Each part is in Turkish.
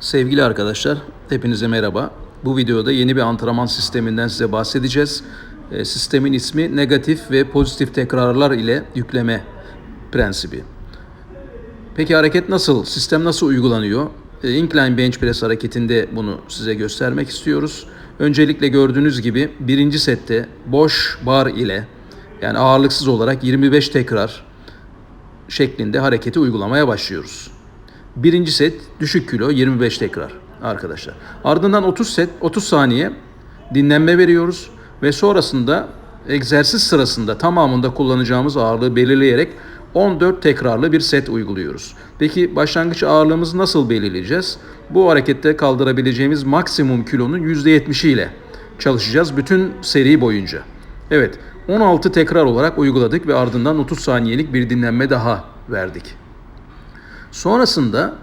Sevgili arkadaşlar, hepinize merhaba. Bu videoda yeni bir antrenman sisteminden size bahsedeceğiz. E, Sistemin ismi negatif ve pozitif tekrarlar ile yükleme prensibi. Peki hareket nasıl? Sistem nasıl uygulanıyor? E, Incline bench press hareketinde bunu size göstermek istiyoruz. Öncelikle gördüğünüz gibi birinci sette boş bar ile yani ağırlıksız olarak 25 tekrar şeklinde hareketi uygulamaya başlıyoruz. Birinci set düşük kilo 25 tekrar arkadaşlar. Ardından 30 set 30 saniye dinlenme veriyoruz ve sonrasında egzersiz sırasında tamamında kullanacağımız ağırlığı belirleyerek 14 tekrarlı bir set uyguluyoruz. Peki başlangıç ağırlığımızı nasıl belirleyeceğiz? Bu harekette kaldırabileceğimiz maksimum kilonun %70'i ile çalışacağız bütün seri boyunca. Evet 16 tekrar olarak uyguladık ve ardından 30 saniyelik bir dinlenme daha verdik. Sonrasında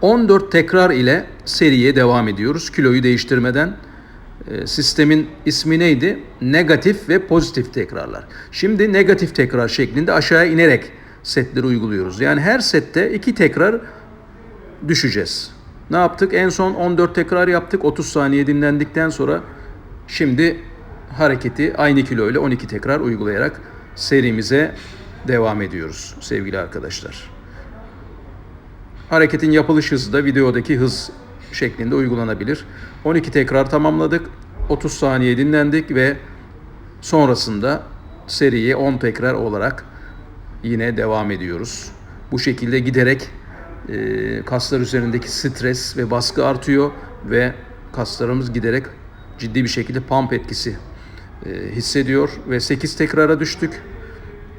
14 tekrar ile seriye devam ediyoruz. Kiloyu değiştirmeden. E, Sistemin ismi neydi? Negatif ve pozitif tekrarlar. Şimdi negatif tekrar şeklinde aşağıya inerek setleri uyguluyoruz. Yani her sette iki tekrar düşeceğiz. Ne yaptık? En son 14 tekrar yaptık. 30 saniye dinlendikten sonra şimdi hareketi aynı kilo ile 12 tekrar uygulayarak serimize devam ediyoruz sevgili arkadaşlar. Hareketin yapılış hızı da videodaki hız şeklinde uygulanabilir. 12 tekrar tamamladık. 30 saniye dinlendik ve sonrasında seriye 10 tekrar olarak yine devam ediyoruz. Bu şekilde giderek e, kaslar üzerindeki stres ve baskı artıyor ve kaslarımız giderek ciddi bir şekilde pump etkisi e, hissediyor ve 8 tekrara düştük.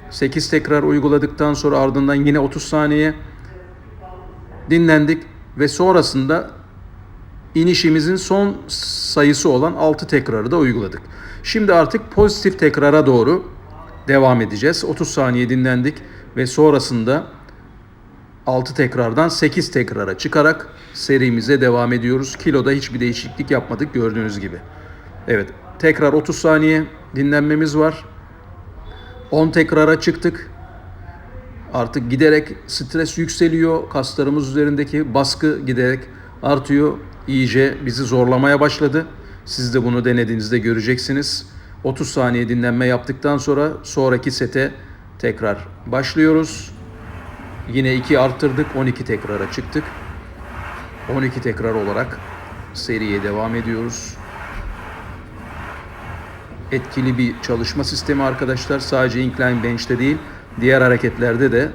8 tekrar uyguladıktan sonra ardından yine 30 saniye dinlendik ve sonrasında inişimizin son sayısı olan 6 tekrarı da uyguladık. Şimdi artık pozitif tekrara doğru devam edeceğiz. 30 saniye dinlendik ve sonrasında 6 tekrardan 8 tekrara çıkarak serimize devam ediyoruz. Kiloda hiçbir değişiklik yapmadık gördüğünüz gibi. Evet tekrar 30 saniye dinlenmemiz var. 10 tekrara çıktık. Artık giderek stres yükseliyor. Kaslarımız üzerindeki baskı giderek artıyor. İyice bizi zorlamaya başladı. Siz de bunu denediğinizde göreceksiniz. 30 saniye dinlenme yaptıktan sonra sonraki sete tekrar başlıyoruz. Yine 2 arttırdık. 12 tekrara çıktık. 12 tekrar olarak seriye devam ediyoruz. Etkili bir çalışma sistemi arkadaşlar. Sadece incline bench'te değil, diğer hareketlerde de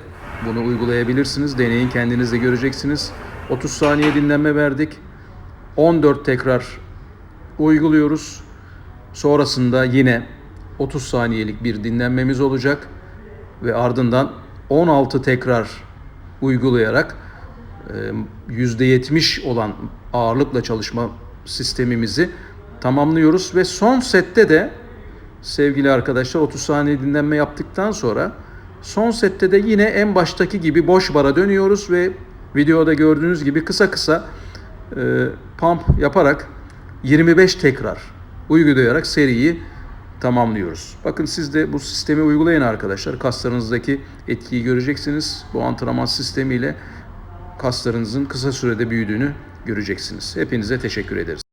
bunu uygulayabilirsiniz. Deneyin kendiniz de göreceksiniz. 30 saniye dinlenme verdik. 14 tekrar uyguluyoruz. Sonrasında yine 30 saniyelik bir dinlenmemiz olacak ve ardından 16 tekrar uygulayarak e, %70 olan ağırlıkla çalışma sistemimizi tamamlıyoruz ve son sette de sevgili arkadaşlar 30 saniye dinlenme yaptıktan sonra son sette de yine en baştaki gibi boş bara dönüyoruz ve videoda gördüğünüz gibi kısa kısa e, pump yaparak 25 tekrar uygulayarak seriyi tamamlıyoruz. Bakın siz de bu sistemi uygulayın arkadaşlar. Kaslarınızdaki etkiyi göreceksiniz. Bu antrenman sistemiyle kaslarınızın kısa sürede büyüdüğünü göreceksiniz. Hepinize teşekkür ederiz.